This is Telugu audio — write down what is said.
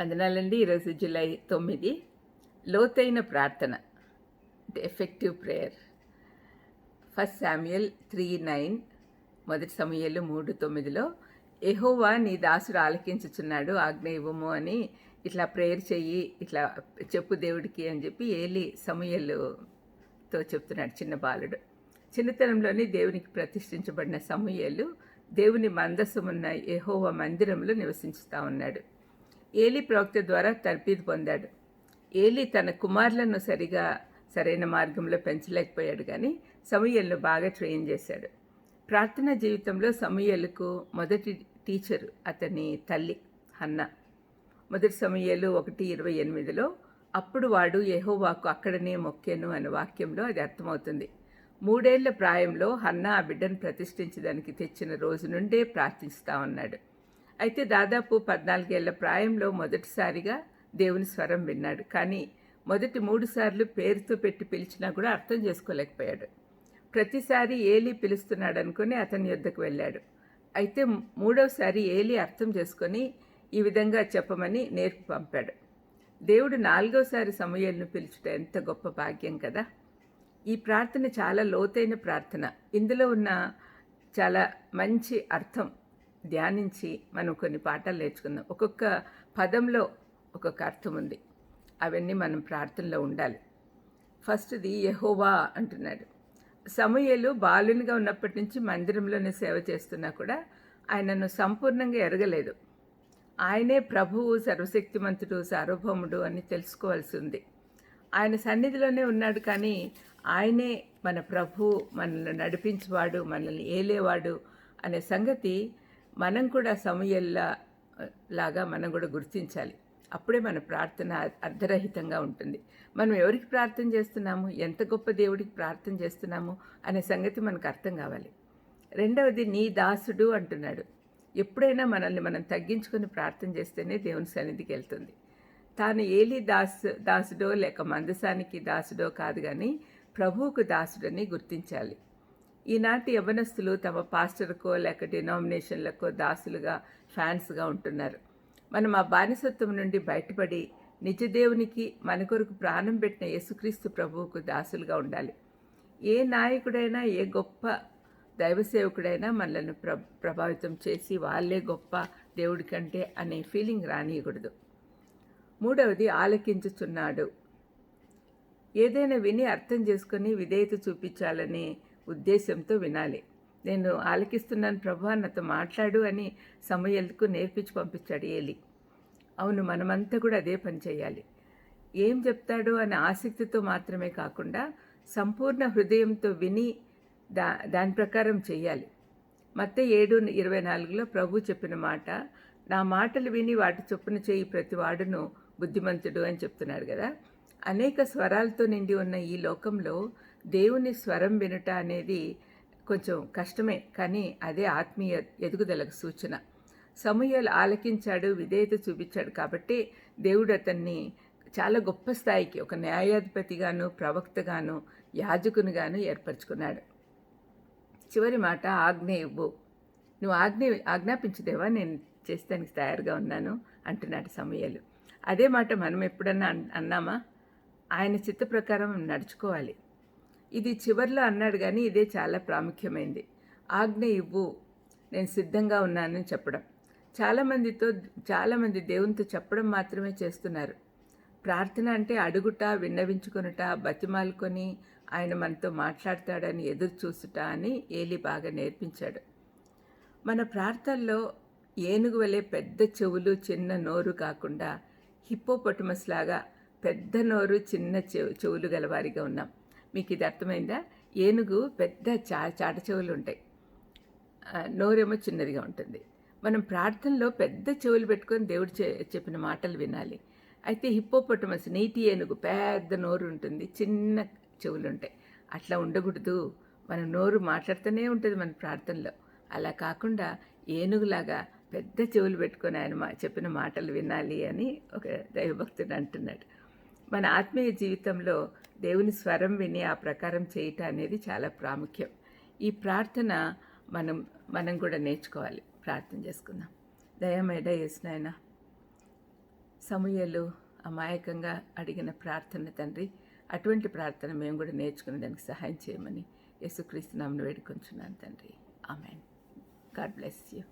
వందనాలండి. ఈరోజు జూలై తొమ్మిది. లోతైన ప్రార్థన. Effective prayer. First Samuel three nine మొదటి సమయాలు మూడు తొమ్మిదిలో ఎహోవా నీ దాసుడు ఆలకించుచున్నాడు ఆజ్ఞ ఇవ్వము అని ఇట్లా ప్రేయర్ చెయ్యి ఇట్లా చెప్పు దేవుడికి అని చెప్పి ఏలి సమయలుతో చెప్తున్నాడు చిన్న బాలుడు. చిన్నతనంలోని దేవునికి ప్రతిష్ఠించబడిన సమూయలు దేవుని మందసమున్న ఎహోవా మందిరంలో నివసించుతా ఉన్నాడు. ఏలి ప్రవక్త ద్వారా తర్పీదు పొందాడు. ఏలి తన కుమారులను సరిగా సరైన మార్గంలో పెంచలేకపోయాడు కానీ సమూయేలను బాగా ట్రైన్ చేశాడు. ప్రార్థనా జీవితంలో సమూయలకు మొదటి టీచరు అతని తల్లి హన్న. మొదటి సమూయలు ఒకటి ఇరవై ఎనిమిదిలో అప్పుడు వాడు యెహోవాకు అక్కడనే మొక్కెను అనే వాక్యంలో అది అర్థమవుతుంది. మూడేళ్ళ ప్రాయంలో హన్న ఆ బిడ్డను ప్రతిష్ఠించడానికి తెచ్చిన రోజు నుండే ప్రార్థిస్తా ఉన్నాడు. అయితే దాదాపు పద్నాలుగేళ్ళ ప్రాయంలో మొదటిసారిగా దేవుని స్వరం విన్నాడు. కానీ మొదటి మూడు సార్లు పేరుతో పెట్టి పిలిచినా కూడా అర్థం చేసుకోలేకపోయాడు. ప్రతిసారి ఏలి పిలుస్తున్నాడు అనుకుని అతని యొద్దకు వెళ్ళాడు. అయితే మూడవసారి ఏలి అర్థం చేసుకొని ఈ విధంగా చెప్పమని నేర్పి పంపాడు. దేవుడు నాలుగోసారి సమయాలను పిలుచుట ఎంత గొప్ప భాగ్యం కదా! ఈ ప్రార్థన చాలా లోతైన ప్రార్థన. ఇందులో ఉన్న చాలా మంచి అర్థం ధ్యానించి మనం కొన్ని పాఠాలు నేర్చుకుందాం. ఒక్కొక్క పదంలో ఒక్కొక్క అర్థం ఉంది. అవన్నీ మనం ప్రార్థనలో ఉండాలి. ఫస్ట్ది యహోవా అంటున్నాడు. సమయలు బాలునిగా ఉన్నప్పటి నుంచి మందిరంలోనే సేవ చేస్తున్నా కూడా ఆయనను సంపూర్ణంగా ఎరగలేదు. ఆయనే ప్రభువు సర్వశక్తిమంతుడు సార్వభౌముడు అని తెలుసుకోవాల్సి ఉంది. ఆయన సన్నిధిలోనే ఉన్నాడు కానీ ఆయనే మన ప్రభు మనల్ని నడిపించేవాడు మనల్ని ఏలేవాడు అనే సంగతి మనం కూడా సమయల్లా లాగా మనం కూడా గుర్తించాలి. అప్పుడే మన ప్రార్థన అర్ధరహితంగా ఉంటుంది. మనం ఎవరికి ప్రార్థన చేస్తున్నాము? ఎంత గొప్ప దేవుడికి ప్రార్థన చేస్తున్నాము? అనే సంగతి మనకు అర్థం కావాలి. రెండవది నీ దాసుడు అంటున్నాడు. ఎప్పుడైనా మనల్ని మనం తగ్గించుకొని ప్రార్థన చేస్తేనే దేవుని సన్నిధికి వెళ్తుంది. తాను ఏలి దాసు దాసుడో లేక మందసానికి దాసుడో కాదు కానీ ప్రభువుకు దాసుడని గుర్తించాలి. ఈనాటి యవనస్తులు తమ పాస్టర్కో లేక డినామినేషన్లకో దాసులుగా ఫ్యాన్స్గా ఉంటున్నారు. మనం ఆ బానిసత్వం నుండి బయటపడి నిజదేవునికి మన కొరకు ప్రాణం పెట్టిన యేసుక్రీస్తు ప్రభువుకు దాసులుగా ఉండాలి. ఏ నాయకుడైనా ఏ గొప్ప దైవసేవకుడైనా మనల్ని ప్ర ప్రభావితం చేసి వాళ్ళే గొప్ప దేవుడి కంటే అనే ఫీలింగ్ రానియకూడదు. మూడవది ఆలకించుచున్నాడు. ఏదైనా విని అర్థం చేసుకొని విధేయత చూపించాలని ఉద్దేశంతో వినాలి. నేను ఆలకిస్తున్నాను ప్రభు నాతో మాట్లాడు అని సమయలకు నేర్పించి పంపించాడు ఏలి. అవును మనమంతా కూడా అదే పని చేయాలి. ఏం చెప్తాడు అనే ఆసక్తితో మాత్రమే కాకుండా సంపూర్ణ హృదయంతో విని దా దాని ప్రకారం చేయాలి. మత్త ఏడు ఇరవై నాలుగులో ప్రభు చెప్పిన మాట నా మాటలు విని వాటి చొప్పున చేయి ప్రతి వాడును బుద్ధిమంతుడు అని చెప్తున్నాడు కదా. అనేక స్వరాలతో నిండి ఉన్న ఈ లోకంలో దేవుని స్వరం వినుట అనేది కొంచెం కష్టమే కానీ అదే ఆత్మీయ ఎదుగుదలకు సూచన. సమూహలు ఆలకించాడు విధేయత చూపించాడు కాబట్టి దేవుడు అతన్ని చాలా గొప్ప స్థాయికి ఒక న్యాయాధిపతిగాను ప్రవక్తగాను యాజకునిగాను ఏర్పరచుకున్నాడు. చివరి మాట ఆజ్ఞ ఇవ్వు. నువ్వు ఆజ్ఞ ఆజ్ఞాపించదేవా? నేను చేస్తానికి తయారుగా ఉన్నాను అంటున్నాడు సమయాలు. అదే మాట మనం ఎప్పుడన్నా అన్నామా? ఆయన చిత్త ప్రకారం నడుచుకోవాలి. ఇది చివరిలో అన్నాడు కానీ ఇదే చాలా ప్రాముఖ్యమైంది. ఆజ్ఞ ఇవ్వు. నేను సిద్ధంగా ఉన్నానని చెప్పడం. చాలామందితో చాలామంది దేవునితో చెప్పడం మాత్రమే చేస్తున్నారు. ప్రార్థన అంటే అడుగుట విన్నవించుకొనుట బతిమాలుకొని ఆయన మనతో మాట్లాడతాడని ఎదురు చూసుట అని ఏలి బాగా నేర్పించాడు. మన ప్రార్థనలో ఏనుగు వలె పెద్ద చెవులు చిన్న నోరు కాకుండా హిప్పోపొటమస్ లాగా పెద్ద నోరు చిన్న చెవు చెవులు గలవారిగా ఉన్నాం. మీకు ఇది అర్థమైందా? ఏనుగు పెద్ద చా చాట చెవులు ఉంటాయి నోరేమో చిన్నదిగా ఉంటుంది. మనం ప్రార్థనలో పెద్ద చెవులు పెట్టుకొని దేవుడు చెప్పిన మాటలు వినాలి. అయితే హిప్పోపొటమస్ నీటి ఏనుగు పెద్ద నోరు ఉంటుంది చిన్న చెవులు ఉంటాయి అట్లా ఉండకూడదు. మన నోరు మాట్లాడుతూనే ఉంటుంది మన ప్రార్థనలో. అలా కాకుండా ఏనుగులాగా పెద్ద చెవులు పెట్టుకొని ఆయన మా చెప్పిన మాటలు వినాలి అని ఒక దైవభక్తుడు అంటున్నాడు. మన ఆత్మీయ జీవితంలో దేవుని స్వరం విని ఆ ప్రకారం చేయటం అనేది చాలా ప్రాముఖ్యం. ఈ ప్రార్థన మనం మనం కూడా నేర్చుకోవాలి. ప్రార్థన చేసుకుందాం. దయమేడ వేసినాయన సమూహలు అమాయకంగా అడిగిన ప్రార్థన తండ్రి అటువంటి ప్రార్థన మేము కూడా నేర్చుకునే దానికి సహాయం చేయమని యేసుక్రీస్తు నామను వేడుకొంచున్నాను తండ్రి. ఆమెన్. God bless you.